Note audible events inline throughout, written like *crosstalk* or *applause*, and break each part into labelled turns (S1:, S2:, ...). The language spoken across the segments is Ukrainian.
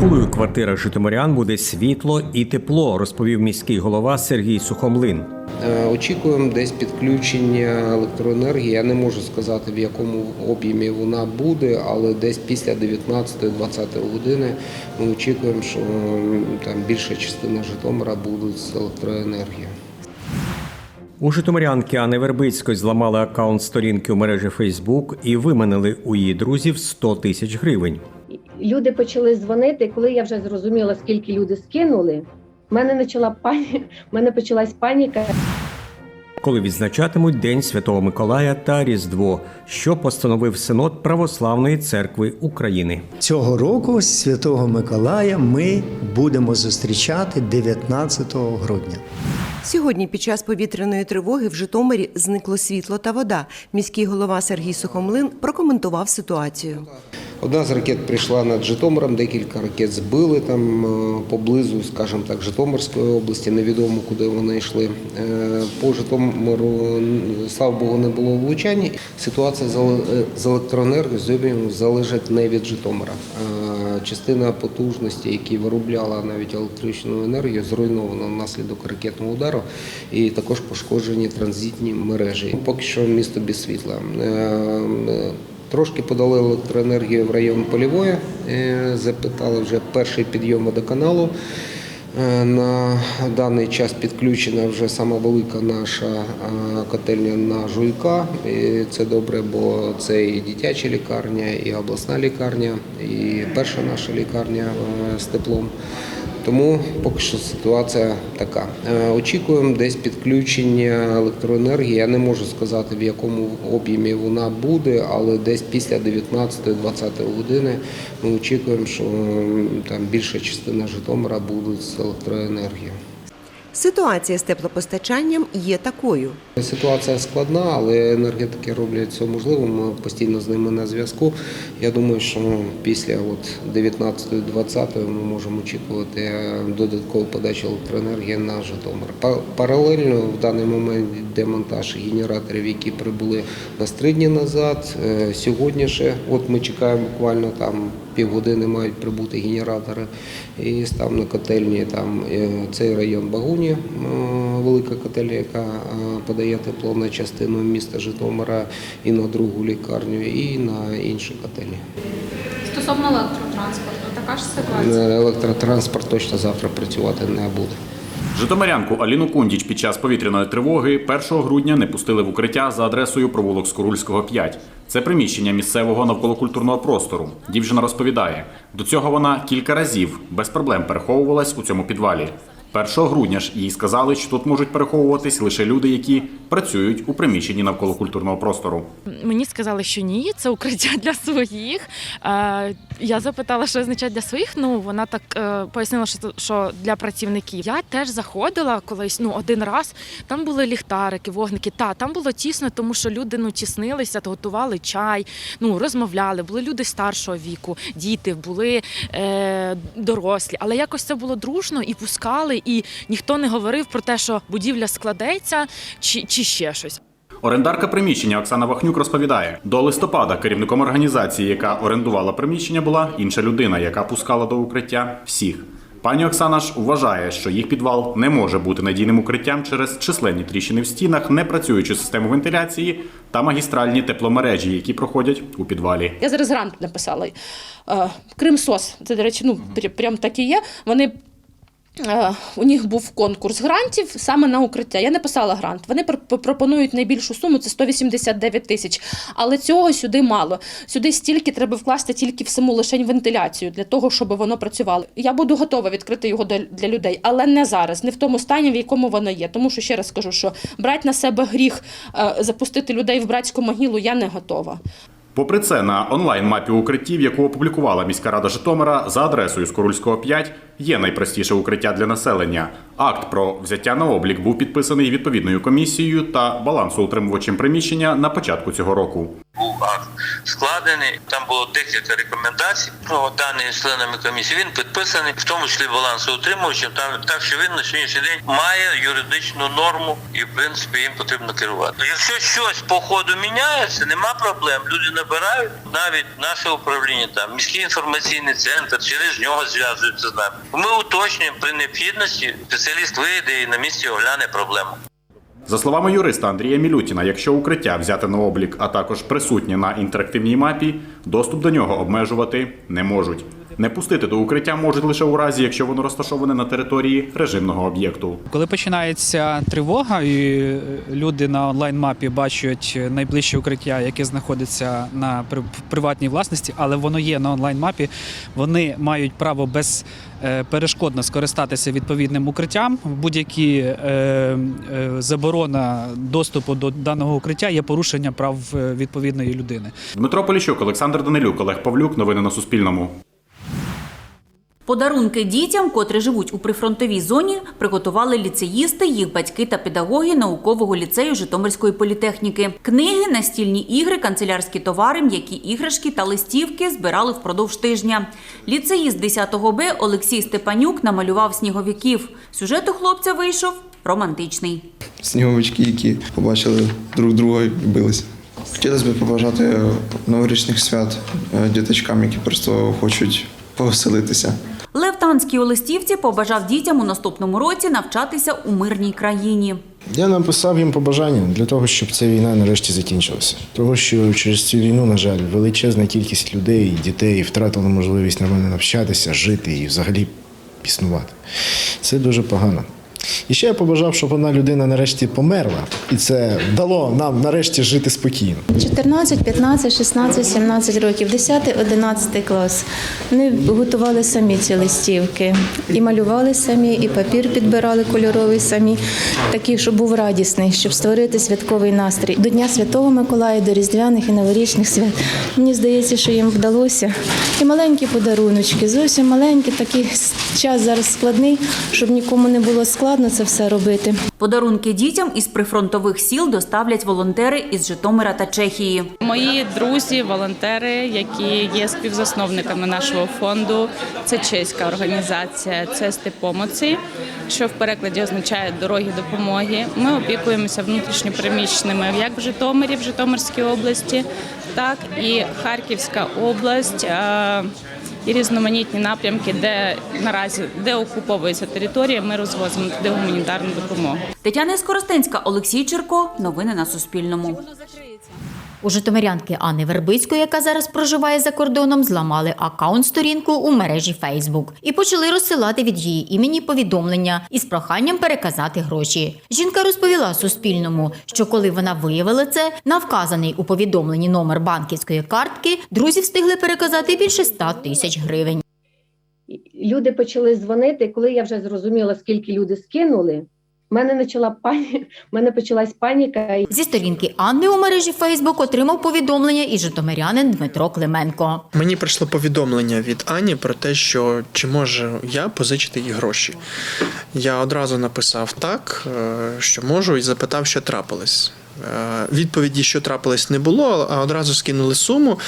S1: Коли у житомирян буде світло і тепло, розповів міський голова Сергій Сухомлин.
S2: Е, Очікуємо десь підключення електроенергії. Я не можу сказати, в якому об'ємі вона буде, але десь після 19-20 години ми очікуємо, що там більша частина Житомира буде з електроенергією.
S1: У житомирянки Анни Вербицької зламали акаунт сторінки у мережі Фейсбук і виманили у її друзів 100 тисяч гривень.
S3: люди почали дзвонити. Коли я вже зрозуміла, скільки люди скинули, в мене почала пані... в мене почалась паніка.
S1: коли відзначатимуть День Святого Миколая та Різдво, що постановив Синод Православної церкви України.
S4: Цього року Святого Миколая ми будемо зустрічати 19 грудня.
S5: Сьогодні під час повітряної тривоги в Житомирі зникло світло та вода. Міський голова Сергій Сухомлин прокоментував ситуацію.
S2: Одна з ракет прийшла над Житомиром, декілька ракет збили там е, поблизу, скажімо так, Житомирської області. Невідомо, куди вони йшли. Е, По Житомиру, слава Богу, не було влучань. Ситуація з е, електроенергією залежить не від Житомира. Частина потужності, які виробляла навіть електричну енергію, зруйнована внаслідок ракетного удару, і також пошкоджені транзитні мережі. Поки що місто без світла. Трошки подали електроенергію в район Полівої, е, запитали вже перший підйом водоканалу. Е, На даний час підключена вже сама велика наша е, котельня на Жуйка. І це добре, бо це і дитяча лікарня, і обласна лікарня, і перша наша лікарня з теплом. Тому поки що ситуація така. Е, Очікуємо десь підключення електроенергії. Я не можу сказати, в якому об'ємі вона буде, але десь після 19-20 години ми очікуємо, що там більша частина Житомира буде з електроенергією.
S5: Ситуація з теплопостачанням є такою.
S2: Ситуація складна, але енергетики роблять все можливе. Ми постійно з ними на зв'язку. Я думаю, що після 19-20 ми можемо очікувати е, додаткову подачу електроенергії на Житомир. Паралельно в даний момент йде монтаж генераторів, які прибули на три дні назад. Е, Сьогодні ще, от ми чекаємо буквально там півгодини мають прибути генератори і став на котельні там е, цей район Багуні, е, велика котельня, яка е, подає тепло на частину міста Житомира і на другу лікарню, і на інші котельні.
S6: Стосовно електротранспорту, така ж ситуація.
S2: Електротранспорт точно завтра працювати не буде.
S7: Житомирянку Аліну Кундіч під час повітряної тривоги 1 грудня не пустили в укриття за адресою провулок Скорульського 5. Це приміщення місцевого навколокультурного простору. Дівчина розповідає, до цього вона кілька разів без проблем переховувалась у цьому підвалі. 1 грудня ж їй сказали, що тут можуть переховуватись лише люди, які працюють у приміщенні навколокультурного простору.
S8: Мені сказали, що ні, це укриття для своїх. Я запитала, що означає для своїх. Ну вона так е, пояснила, що, що для працівників. Я теж заходила колись, ну один раз. Там були ліхтарики, вогники. Та там було тісно, тому що люди ну тіснилися, готували чай, ну розмовляли. Були люди старшого віку, діти, були е, дорослі. Але якось це було дружно і пускали, і ніхто не говорив про те, що будівля складеться чи, чи ще щось.
S7: Орендарка приміщення Оксана Вахнюк розповідає: до листопада керівником організації, яка орендувала приміщення, була інша людина, яка пускала до укриття всіх. Пані Оксана ж вважає, що їх підвал не може бути надійним укриттям через численні тріщини в стінах, непрацюючу систему вентиляції та магістральні тепломережі, які проходять у підвалі.
S9: Я зараз грант написала. Е, Кримсос, це, до речі, ну, прям так і є. Вони. Е, У них був конкурс грантів саме на укриття. Я написала грант. Вони пропонують найбільшу суму це 189 тисяч. Але цього сюди мало. Сюди стільки треба вкласти тільки в саму лишень вентиляцію для того, щоб воно працювало. Я буду готова відкрити його для- для людей, але не зараз, не в тому стані, в якому воно є. Тому що ще раз скажу, що брати на себе гріх, е, запустити людей в братську могилу, я не готова.
S7: Попри це, на онлайн-мапі укриттів, яку опублікувала міська рада Житомира за адресою Скорульського 5, є найпростіше укриття для населення. Акт про взяття на облік був підписаний відповідною комісією та балансоутримувачем приміщення на початку цього року.
S10: був акт складений. Там було декілька рекомендацій. Ну, дані членами комісії. Він підписаний, в тому числі балансоутримувачем. Там так, що він на сьогоднішній день має юридичну норму і в принципі їм потрібно керувати. Якщо щось по ходу міняється, нема проблем. Люди набирають навіть наше управління, там міський інформаційний центр через нього зв'язуються з нами. Ми уточнюємо при необхідності. Спеціаліст вийде і на місці огляне проблему.
S7: За словами юриста Андрія Мілютіна, якщо укриття взяти на облік, а також присутнє на інтерактивній мапі, доступ до нього обмежувати не можуть. Не пустити до укриття можуть лише у разі, якщо воно розташоване на території режимного об'єкту.
S11: Коли починається тривога, і е, люди на онлайн-мапі бачать найближче укриття, яке знаходиться на приватній власності, але воно є на онлайн-мапі, вони мають право безперешкодно скористатися відповідним укриттям. Будь-які е, е, заборона доступу до даного укриття є порушення прав е, відповідної людини.
S7: Дмитро Поліщук, Олександр Данилюк, Олег Павлюк. Новини на Суспільному.
S12: Подарунки дітям, котрі живуть у прифронтовій зоні, приготували ліцеїсти, їх батьки та педагоги наукового ліцею Житомирської політехніки. Книги, настільні ігри, канцелярські товари, м'які іграшки та листівки збирали впродовж тижня. Ліцеїст 10 Б Олексій Степанюк намалював сніговиків. Сюжет у хлопця вийшов романтичний.
S13: сніговички, які побачили друг друга билися. Хотілося б побажати новорічних свят е, діточкам, які просто хочуть повеселитися.
S12: Лев Танський у листівці побажав дітям у наступному році навчатися у мирній країні.
S14: Я написав їм побажання для того, щоб ця війна нарешті закінчилася. Тому що через цю війну, на жаль, величезна кількість людей, дітей втратила можливість нормально навчатися, жити і взагалі існувати. Це дуже погано. І ще я побажав, щоб одна людина нарешті померла, і це дало нам нарешті жити спокійно.
S15: 14, 15, 16, 17 років, 10, 11 клас. Вони готували самі ці листівки. І малювали самі, і папір підбирали кольоровий самі, такий, щоб був радісний, щоб створити святковий настрій. До Дня Святого Миколая, до Різдвяних і новорічних свят. Мені здається, що їм вдалося. І маленькі подаруночки, зовсім маленькі, такий час зараз складний, щоб нікому не було складно це все робити.
S12: Подарунки дітям із прифронтових сіл доставлять волонтери із Житомира та Чехії.
S16: Мої друзі, волонтери, які є співзасновниками нашого фонду, це чеська організація, це Степомоці, що в перекладі означає дороги допомоги. Ми опікуємося внутрішньопереміщеними як в Житомирі, в Житомирській області, так і Харківська область. І різноманітні напрямки, де наразі де окуповується територія, ми розвозимо туди гуманітарну допомогу.
S12: Тетяна Скоростенська, Олексій Черко. Новини на Суспільному.
S17: У житомирянки Анни Вербицької, яка зараз проживає за кордоном, зламали аккаунт-сторінку у мережі Фейсбук і почали розсилати від її імені повідомлення із проханням переказати гроші. Жінка розповіла Суспільному, що коли вона виявила це, на вказаний у повідомленні номер банківської картки, друзі встигли переказати більше 100 тисяч гривень.
S3: Люди почали дзвонити, коли я вже зрозуміла, скільки люди скинули. Мене почала пані, мене почалась паніка.
S17: Зі сторінки Анни у мережі Фейсбук отримав повідомлення і житомирянин Дмитро Клименко.
S18: Мені прийшло повідомлення від Ані про те, що чи можу я позичити їй гроші. Я одразу написав так, е, що можу, і запитав, що трапилось. Е, Відповіді, що трапилось, не було, а одразу скинули суму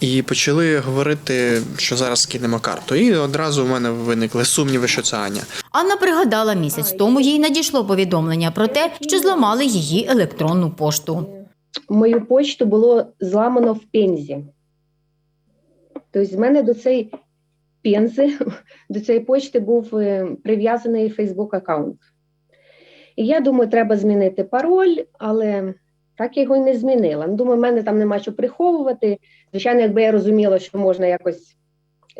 S18: і почали говорити, що зараз скинемо карту. І одразу в мене виникли сумніви, що це Аня.
S17: Анна пригадала, місяць тому їй надійшло повідомлення про те, що зламали її електронну пошту.
S3: Мою почту було зламано в пензі. Тобто, з мене до цієї пензи, *laughs* до цієї почти був е, прив'язаний Фейсбук аккаунт. І я думаю, треба змінити пароль, але так я його й не змінила. Ну, Думаю, в мене там нема що приховувати. Звичайно, якби я розуміла, що можна якось,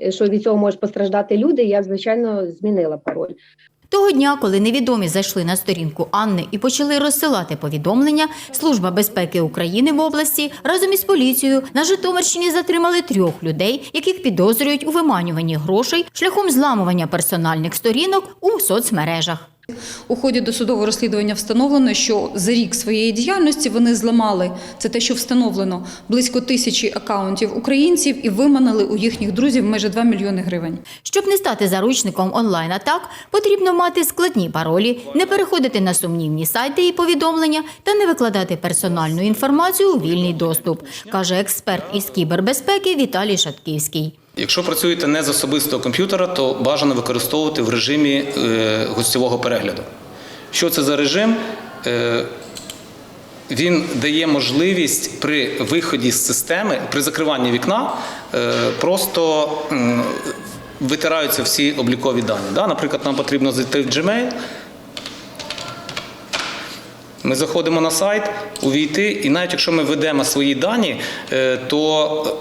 S3: що від цього можуть постраждати люди, я звичайно, змінила пароль.
S17: Того дня, коли невідомі зайшли на сторінку Анни і почали розсилати повідомлення, Служба безпеки України в області разом із поліцією на Житомирщині затримали трьох людей, яких підозрюють у виманюванні грошей шляхом зламування персональних сторінок у соцмережах.
S19: У ході досудового розслідування встановлено, що за рік своєї діяльності вони зламали це те, що встановлено близько тисячі акаунтів українців і виманили у їхніх друзів майже 2 мільйони гривень.
S17: Щоб не стати заручником онлайн-атак, потрібно мати складні паролі, не переходити на сумнівні сайти і повідомлення та не викладати персональну інформацію у вільний доступ, каже експерт із кібербезпеки Віталій Шатківський.
S20: Якщо працюєте не з особистого комп'ютера, то бажано використовувати в режимі е, гостьового перегляду. Що це за режим? Е, він дає можливість при виході з системи, при закриванні вікна, е, просто витираються всі облікові дані. Наприклад, нам потрібно зайти в Gmail. Ми заходимо на сайт, увійти, і навіть якщо ми введемо свої дані, то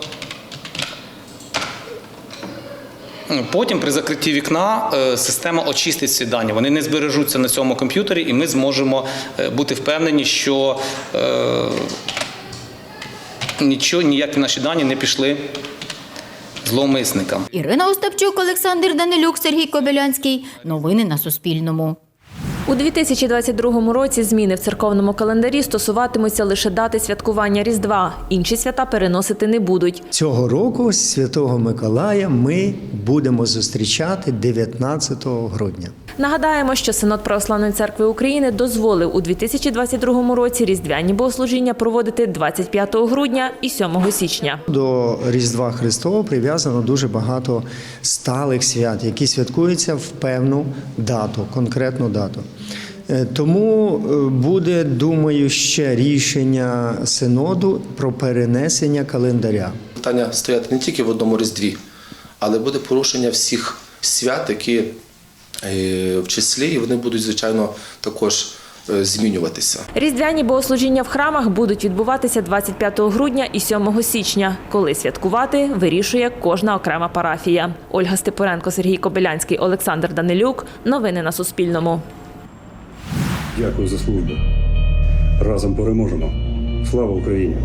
S20: Потім при закритті вікна е, система очистить ці дані. Вони не збережуться на цьому комп'ютері, і ми зможемо е, бути впевнені, що е, нічого, ніякі наші дані не пішли зловмисникам.
S17: Ірина Остапчук, Олександр Данилюк, Сергій Кобилянський. Новини на Суспільному.
S21: У 2022 році зміни в церковному календарі стосуватимуться лише дати святкування Різдва. Інші свята переносити не будуть.
S4: Цього року Святого Миколая ми будемо зустрічати 19 грудня.
S21: Нагадаємо, що Синод Православної церкви України дозволив у 2022 році різдвяні богослужіння проводити 25 грудня і 7 січня.
S4: До Різдва Христового прив'язано дуже багато сталих свят, які святкуються в певну дату, конкретну дату. Е, Тому е, буде, думаю, ще рішення синоду про перенесення календаря.
S22: Питання стоять не тільки в одному різдві, але буде порушення всіх свят, які е, в числі, і вони будуть, звичайно, також змінюватися.
S21: Різдвяні богослужіння в храмах будуть відбуватися 25 грудня і 7 січня. Коли святкувати, вирішує кожна окрема парафія. Ольга Степоренко, Сергій Кобилянський, Олександр Данилюк. Новини на Суспільному.
S23: Дякую за службу. Разом переможемо. Слава Україні!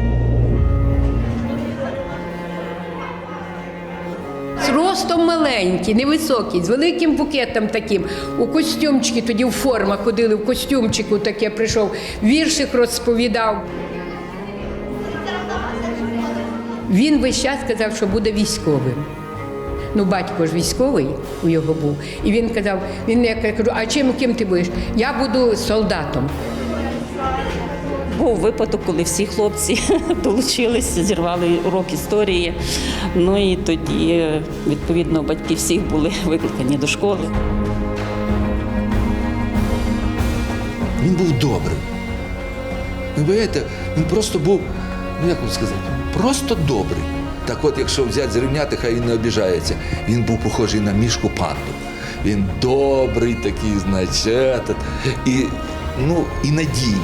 S24: Ростом маленький, невисокий, з великим букетом таким. У костюмчики, тоді в формах ходили, в костюмчику таке прийшов, віршик розповідав. Він весь час казав, що буде військовим. Ну, батько ж військовий у його був. І він казав, він я кажу, а чим ким ти будеш? Я буду солдатом.
S25: Був випадок, коли всі хлопці *laughs* долучилися, зірвали урок історії. Ну і тоді, відповідно, батьки всіх були *laughs* викликані до школи.
S26: Він був добрим. Ви бачите, він просто був, ну як вам сказати, просто добрий. Так от, якщо взяти зрівняти, хай він не обіжається. Він був похожий на мішку панду. Він добрий такий, значить, і, ну, і надійний.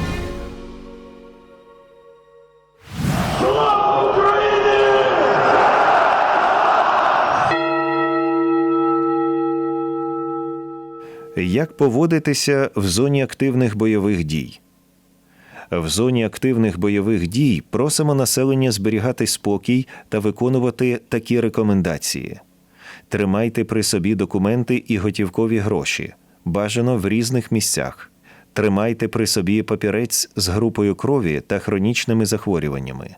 S27: Як поводитися в зоні активних бойових дій? В зоні активних бойових дій просимо населення зберігати спокій та виконувати такі рекомендації: тримайте при собі документи і готівкові гроші, бажано в різних місцях. Тримайте при собі папірець з групою крові та хронічними захворюваннями.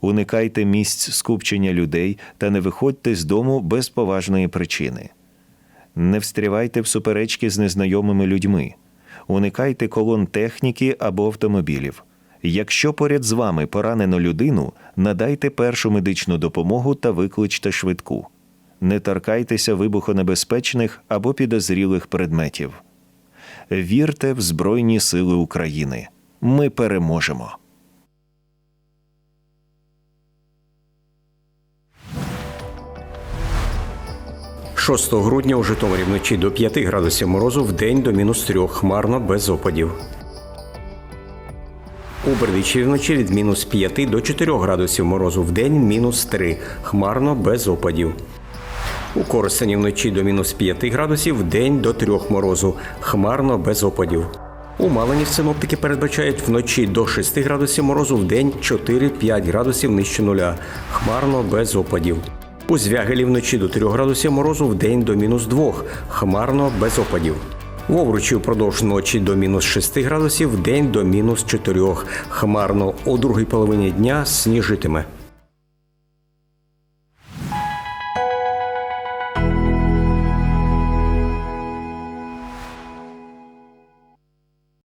S27: Уникайте місць скупчення людей та не виходьте з дому без поважної причини. Не встрявайте в суперечки з незнайомими людьми. Уникайте колон техніки або автомобілів. Якщо поряд з вами поранено людину, надайте першу медичну допомогу та викличте швидку. Не торкайтеся вибухонебезпечних або підозрілих предметів. Вірте в Збройні Сили України. Ми переможемо.
S1: – 6 грудня у Житомирі вночі до 5 градусів морозу, в до мінус 3, хмарно, без опадів. У Бердичеві вночі від мінус 5 до 4 градусів морозу, в день мінус 3, хмарно, без опадів. У Коростені вночі до мінус 5 градусів, в до 3 морозу, хмарно, без опадів. У Малині синоптики передбачають вночі до 6 градусів морозу, в день 4-5 градусів нижче нуля, хмарно, без опадів. У Звягелі вночі до 3 градусів морозу, в день до мінус 2, хмарно, без опадів. В Овручі впродовж ночі до мінус 6 градусів, в день до мінус 4. Хмарно у другій половині дня сніжитиме.